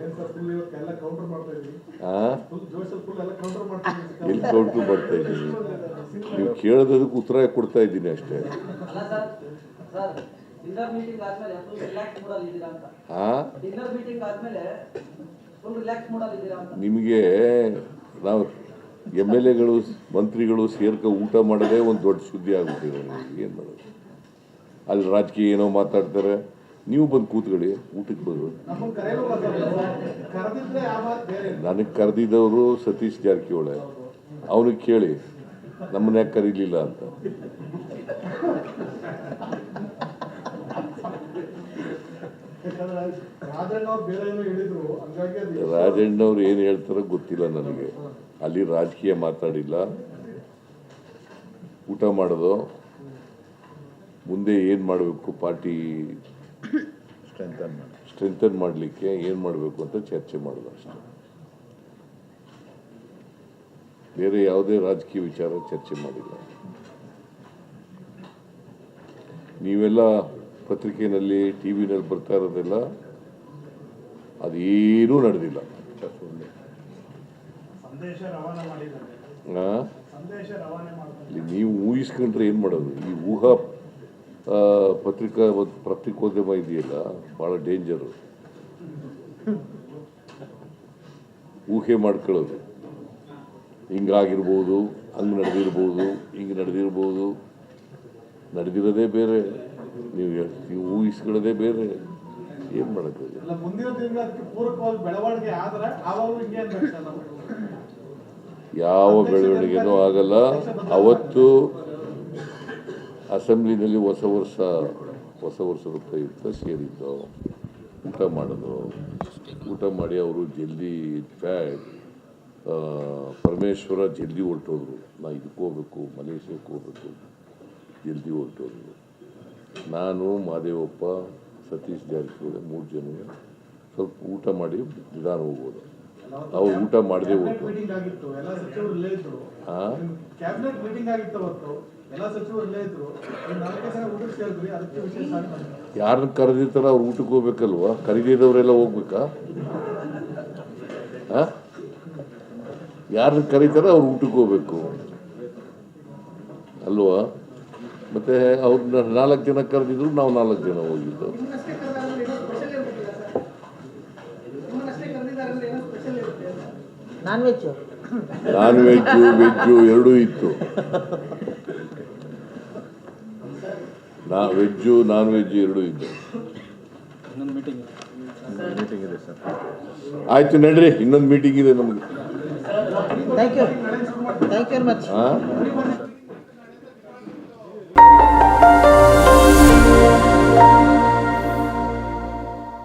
ಎಲ್ಲ ಕೌಂಟರ್ ಮಾಡ್ತಾ ಇದೀವಿ ಎಲ್ಲಿ ಕೌಂಟ್ರು ಮಾಡ್ತಾ ಇದ್ದೀನಿ ನೀವು ಕೇಳೋದಕ್ಕೆ ಉತ್ತರ ಕೊಡ್ತಾ ಇದ್ದೀನಿ ಅಷ್ಟೇ. ಅಲ್ಲ ಸರ್ ಸರ್ ಡಿನ್ನರ್ ಮೀಟಿಂಗ್ ಆದ್ಮೇಲೆ ಫುಲ್ ರಿಲ್ಯಾಕ್ಸ್ ಮೂಡಲ್ಲಿ ಇದ್ದೀರಾ ಅಂತ. ಆ? ಡಿನ್ನರ್ ಮೀಟಿಂಗ್ ಆದ್ಮೇಲೆ ಫುಲ್ ರಿಲ್ಯಾಕ್ಸ್ ಮೂಡಲ್ಲಿ ಇದ್ದೀರಾ ಅಂತ. ನಿಮಗೆ ನಾವು ಎಂ ಎಲ್ ಎಗಳು ಮಂತ್ರಿಗಳು ಸೇರ್ಕ ಊಟ ಮಾಡೋದೇ ಒಂದು ದೊಡ್ಡ ಸುದ್ದಿ ಆಗುತ್ತೆ ಏನು ಮಾಡೋದು? ಅಲ್ಲಿ ರಾಜಕೀಯ ಏನೋ ಮಾತಾಡ್ತಾರೆ. ನೀವು ಬಂದು ಕೂತ್ಕೊಳ್ಳಿ ಊಟಕ್ಕೆ ಬರು. ನನಗೆ ಕರೆದಿದ್ದವರು ಸತೀಶ್ ಜಾರಕಿಹೊಳೆ. ಅವನಿಗೆ ಕೇಳಿ ನಮ್ಮನ್ನ ಯಾಕೆ ಕರೀಲಿಲ್ಲ ಅಂತ. ರಾಜಣ್ಣವ್ರು ಏನು ಹೇಳ್ತಾರೋ ಗೊತ್ತಿಲ್ಲ ನನಗೆ. ಅಲ್ಲಿ ರಾಜಕೀಯ ಮಾತಾಡಿಲ್ಲ. ಊಟ ಮಾಡೋದು. ಮುಂದೆ ಏನು ಮಾಡಬೇಕು ಪಾರ್ಟಿ ಸ್ಟ್ರೆಂಥನ್ ಮಾಡಲಿಕ್ಕೆ ಏನು ಮಾಡಬೇಕು ಅಂತ ಚರ್ಚೆ ಮಾಡೋದು ಅಷ್ಟೇ. ಬೇರೆ ಯಾವುದೇ ರಾಜಕೀಯ ವಿಚಾರ ಚರ್ಚೆ ಮಾಡಿಲ್ಲ. ನೀವೆಲ್ಲ ಪತ್ರಿಕೆಯಲ್ಲಿ ಟಿ ವಿನಲ್ಲಿ ಬರ್ತಾ ಇರೋದೆಲ್ಲ ಅದೇನೂ ನಡೆದಿಲ್ಲ. ನೀವು ಊಹಿಸ್ಕೊಂಡ್ರೆ ಏನು ಮಾಡೋದು? ಈ ಊಹಾ ಆ, ಮತ್ತು ಪತ್ರಿಕೋದ್ಯಮ ಇದೆಯಲ್ಲ? ಭಾಳ ಡೇಂಜರು ಊಹೆ ಮಾಡ್ಕೊಳ್ಳೋದು. ಹಿಂಗಾಗಿರ್ಬೋದು ಹಂಗೆ ನಡೆದಿರ್ಬೋದು ಹಿಂಗೆ ನಡೆದಿರ್ಬೋದು. ನಡೆದಿರೋದೇ ಬೇರೆ. ನೀವು ನೀವು ಊಹಿಸ್ಕೊಳ್ಳೋದೇ ಬೇರೆ. ಏನು ಅನ್ಬೇಕು ಯಾವ ಬೆಳವಣಿಗೆನೂ ಆಗಲ್ಲ. ಅವತ್ತು ಅಸೆಂಬ್ಲಿನಲ್ಲಿ ಹೊಸ ವರ್ಷ, ಹೊಸ ವರ್ಷದ ಪ್ರಯುಕ್ತ ಸೇರಿದ್ದು, ಊಟ ಮಾಡೋದು. ಊಟ ಮಾಡಿ ಅವರು ಜಲ್ದಿ ಫ್ಯಾಟ್ ಪರಮೇಶ್ವರ ಜಲ್ದಿ ಹೊರಟೋದ್ರು. ನಾ ಇದಕ್ಕೆ ಹೋಗ್ಬೇಕು, ಮಲೇಷ್ಯಾಕ್ಕೆ ಹೋಗ್ಬೇಕು. ಜಲ್ದಿ ಹೊರಟೋದ್ರು. ನಾನು, ಮಾದೇವಪ್ಪ, ಸತೀಶ್ ಜಾರಕಿಹೊಳಿ ಮೂರು ಜನ ಸ್ವಲ್ಪ ಊಟ ಮಾಡಿ ನಿಧಾನ ಹೋಗ್ಬೋದು ಅವ್ರು ಊಟ ಮಾಡದೆ ಊಟ. ಯಾರನ್ನ ಕರೆದಿರ್ತಾರ ಅವ್ರು ಊಟಕ್ಕೆ ಹೋಗ್ಬೇಕಲ್ವಾ? ಕರೆದಿದ್ದವರೆಲ್ಲ ಹೋಗ್ಬೇಕಾ? ಯಾರನ್ನ ಕರೀತಾರ ಅವ್ರು ಊಟಕ್ಕೆ ಹೋಗ್ಬೇಕು. ಅಲ್ವಾ? ಮತ್ತೆ ಅವ್ರನ್ನ ನಾಲ್ಕು ಜನ ಕರೆದಿದ್ರು ನಾವು ನಾಲ್ಕು ಜನ ಹೋಗಿದ್ದು? Non veg non veg veg ಎರಡೂ ಇತ್ತು. ನಾ ವೆಜ್ಜು ನಾನ್ ವೆಜ್ ಎರಡೂ ಇತ್ತು ಆಯ್ತು ನಡ್ರಿ ಇನ್ನೊಂದು ಮೀಟಿಂಗ್ ಇದೆ ನಮಗೆ thank you thank you very much ಹಾ.